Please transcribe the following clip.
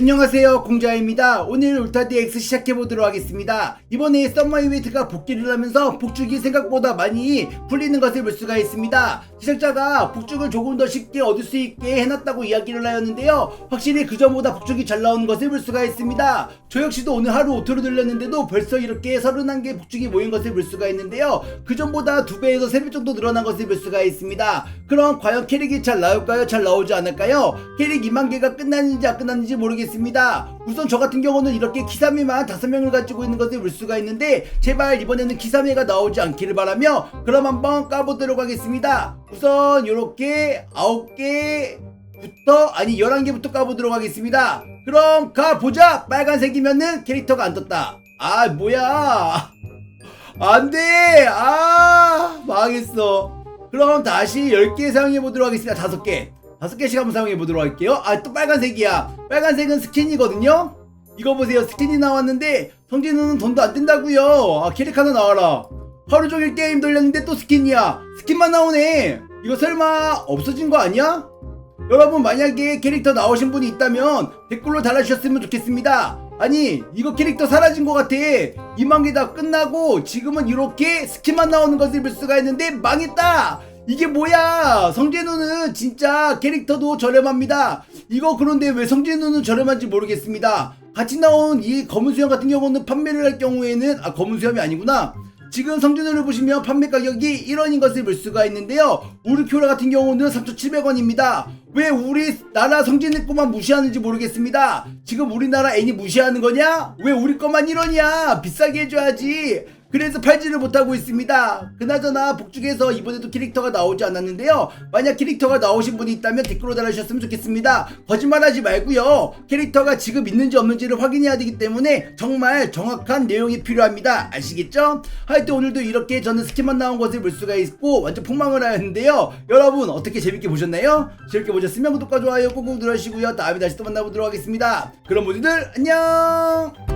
안녕하세요 공자입니다. 오늘 울타DX 시작해보도록 하겠습니다. 이번에 썸머 이벤트가 복귀를 하면서 복죽이 생각보다 많이 풀리는 것을 볼 수가 있습니다 제작자가 복죽을 조금 더 쉽게 얻을 수 있게 해놨다고 이야기를 하였는데요. 확실히 그전보다 복죽이 잘 나오는 것을 볼 수가 있습니다. 저 역시도 오늘 하루 오토로 들렸는데도 벌써 이렇게 31개 복죽이 모인 것을 볼 수가 있는데요. 그전보다 2배에서 3배 정도 늘어난 것을 볼 수가 있습니다. 그럼 과연 캐릭이 잘 나올까요? 잘 나오지 않을까요? 캐릭 2만 개가 끝났는지 안 끝났는지 모르겠습니다 우선 저 같은 경우는 이렇게 키사미만 5명을 가지고 있는 것을 볼 수가 있는데 제발 이번에는 키사미가 나오지 않기를 바라며 그럼 한번 까보도록 하겠습니다. 우선 이렇게 9개부터 아니 11개부터 까보도록 하겠습니다. 그럼 가보자! 빨간색이면은 캐릭터가 안 떴다. 아 뭐야? 안 돼! 아 망했어. 그럼 다시 10개 사용해 보도록 하겠습니다. 5개 5개씩 한번 사용해 보도록 할게요. 아 또 빨간색이야. 빨간색은 스킨이거든요. 이거 보세요. 스킨이 나왔는데 성진우는 돈도 안 된다고요. 아 캐릭 하나 나와라. 하루 종일 게임 돌렸는데 또 스킨이야. 스킨만 나오네. 이거 설마 없어진 거 아니야? 여러분 만약에 캐릭터 나오신 분이 있다면 댓글로 달아주셨으면 좋겠습니다. 아니 이거 캐릭터 사라진 것 같아. 2만 개 다 끝나고 지금은 이렇게 스킨만 나오는 것을 볼 수가 있는데 망했다 이게 뭐야 성재누는 진짜 캐릭터도 저렴합니다 이거 그런데 왜 성재누는 저렴한지 모르겠습니다 같이 나온 이 검은 수염 같은 경우는 판매를 할 경우에는 아 검은 수염이 아니구나 지금 성진호를 보시면 판매 가격이 1원인 것을 볼 수가 있는데요. 우르큐라 같은 경우는 3,700원입니다. 왜 우리 나라 성진의 것만 무시하는지 모르겠습니다. 지금 우리나라 애니 무시하는 거냐? 왜 우리 것만 1원이야? 비싸게 해줘야지. 그래서 팔지를 못하고 있습니다. 그나저나 복죽에서 이번에도 캐릭터가 나오지 않았는데요. 만약 캐릭터가 나오신 분이 있다면 댓글로 달아주셨으면 좋겠습니다. 거짓말하지 말고요. 캐릭터가 지금 있는지 없는지를 확인해야 되기 때문에 정말 정확한 내용이 필요합니다. 아시겠죠? 하여튼 오늘도 이렇게 저는 스킨만 나온 것을 볼 수가 있고 완전 폭망을 하였는데요. 여러분 어떻게 재밌게 보셨나요? 재밌게 보셨으면 구독과 좋아요 꾹꾹 눌러주시고요. 다음에 다시 또 만나보도록 하겠습니다. 그럼 모두들 안녕!